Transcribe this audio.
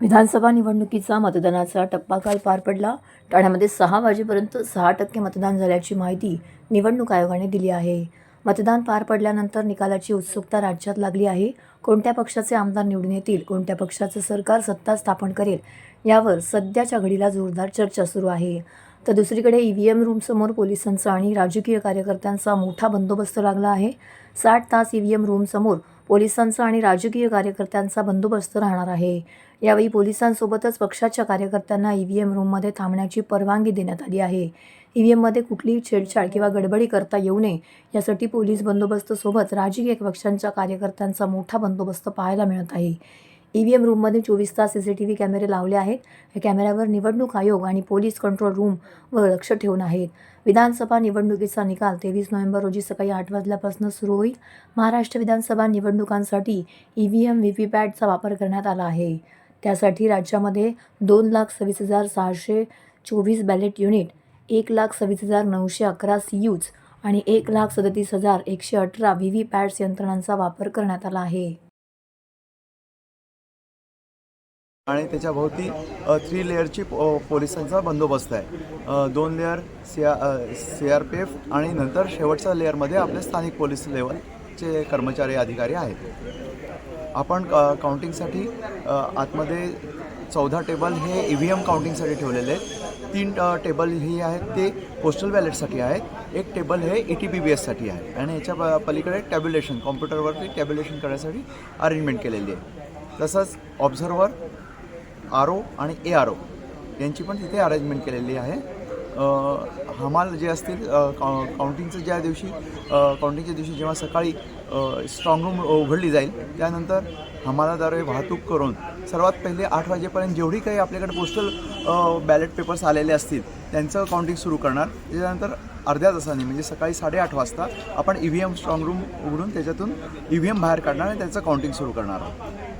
विधानसभा निवडणुकीचा मतदानाचा टप्पा काल पार पडला. ठाण्यामध्ये सहा वाजेपर्यंत सहा टक्के मतदान झाल्याची माहिती निवडणूक आयोगाने दिली आहे. मतदान पार पडल्यानंतर निकालाची उत्सुकता राज्यात लागली आहे. कोणत्या पक्षाचे आमदार निवडून येतील कोणत्या पक्षाचं सरकार सत्ता स्थापन करेल यावर सध्याच्या घडीला जोरदार चर्चा सुरू आहे. तर दुसरीकडे ई व्ही एम रूमसमोर पोलिसांचा आणि राजकीय कार्यकर्त्यांचा मोठा बंदोबस्त लागला आहे. साठ तास ई व्ही एम रूमसमोर पोलिसांचा आणि राजकीय कार्यकर्त्यांचा बंदोबस्त राहणार आहे. यावेळी पोलिसांसोबतच पक्षाच्या कार्यकर्त्यांना ई व्ही एम रूममध्ये थांबण्याची परवानगी देण्यात आली आहे. ई व्ही एममध्ये कुठलीही छेडछाड किंवा गडबडी करता येऊ नये यासाठी पोलीस बंदोबस्तसोबत राजकीय पक्षांच्या कार्यकर्त्यांचा मोठा बंदोबस्त पाहायला मिळत आहे. ई व्ही एम रूममध्ये चोवीस तास सी सी टी व्ही कॅमेरे लावले आहेत. या कॅमेऱ्यावर निवडणूक आयोग आणि पोलीस कंट्रोल रूमवर लक्ष ठेवून आहेत. विधानसभा निवडणुकीचा निकाल तेवीस नोव्हेंबर रोजी सकाळी आठ वाजल्यापासून सुरू होईल. महाराष्ट्र विधानसभा निवडणुकांसाठी E V M V V पॅटचा वापर करण्यात आला आहे. त्यासाठी राज्यामध्ये दोन लाख सव्वीस हजार सहाशे चोवीस बॅलेट युनिट एक लाख सव्वीस हजार नऊशे अकरा सी यूज आणि एक लाख सदतीस हजार एकशे अठरा व्ही व्ही पॅट्स यंत्रणांचा वापर करण्यात आला आहे. आणि त्याच्या भोवती थ्री लेअरची पो पोलिसांचा बंदोबस्त आहे. दोन layer C R C R P F आणि नंतर शेवटच्या लेअरमध्ये आपले स्थानिक पोलीस लेवलचे कर्मचारी अधिकारी आहेत. आपण काउंटिंगसाठी आतमध्ये चौदा टेबल हे ई व्ही एम काउंटिंगसाठी ठेवलेले आहेत. तीन टेबल ही आहेत ते पोस्टल बॅलेटसाठी आहेत. एक टेबल हे ई टी बी बी एससाठी आहे. आणि याच्या पलीकडे टॅब्युलेशन कॉम्प्युटरवरती टॅब्युलेशन करण्यासाठी अरेंजमेंट केलेली आहे. तसंच ऑब्झर्वर आर ओ आणि ए आर ओ यांची पण तिथे अरेंजमेंट केलेली आहे. हमाल जे असतील काउंटिंगचं ज्या दिवशी काउंटिंगच्या दिवशी जेव्हा सकाळी स्ट्रॉंग रूम उघडली जाईल त्यानंतर हमालाद्वारे वाहतूक करून सर्वात पहिले आठ वाजेपर्यंत जेवढी काही आपल्याकडे पोस्टल बॅलेट पेपर्स आलेले असतील त्यांचं काउंटिंग सुरू करणार. त्याच्यानंतर अर्ध्या तासाने म्हणजे सकाळी साडेआठ वाजता आपण E V M strong room उघडून त्याच्यातून ई व्ही एम बाहेर काढणार आणि त्याचं काउंटिंग सुरू करणार आहोत.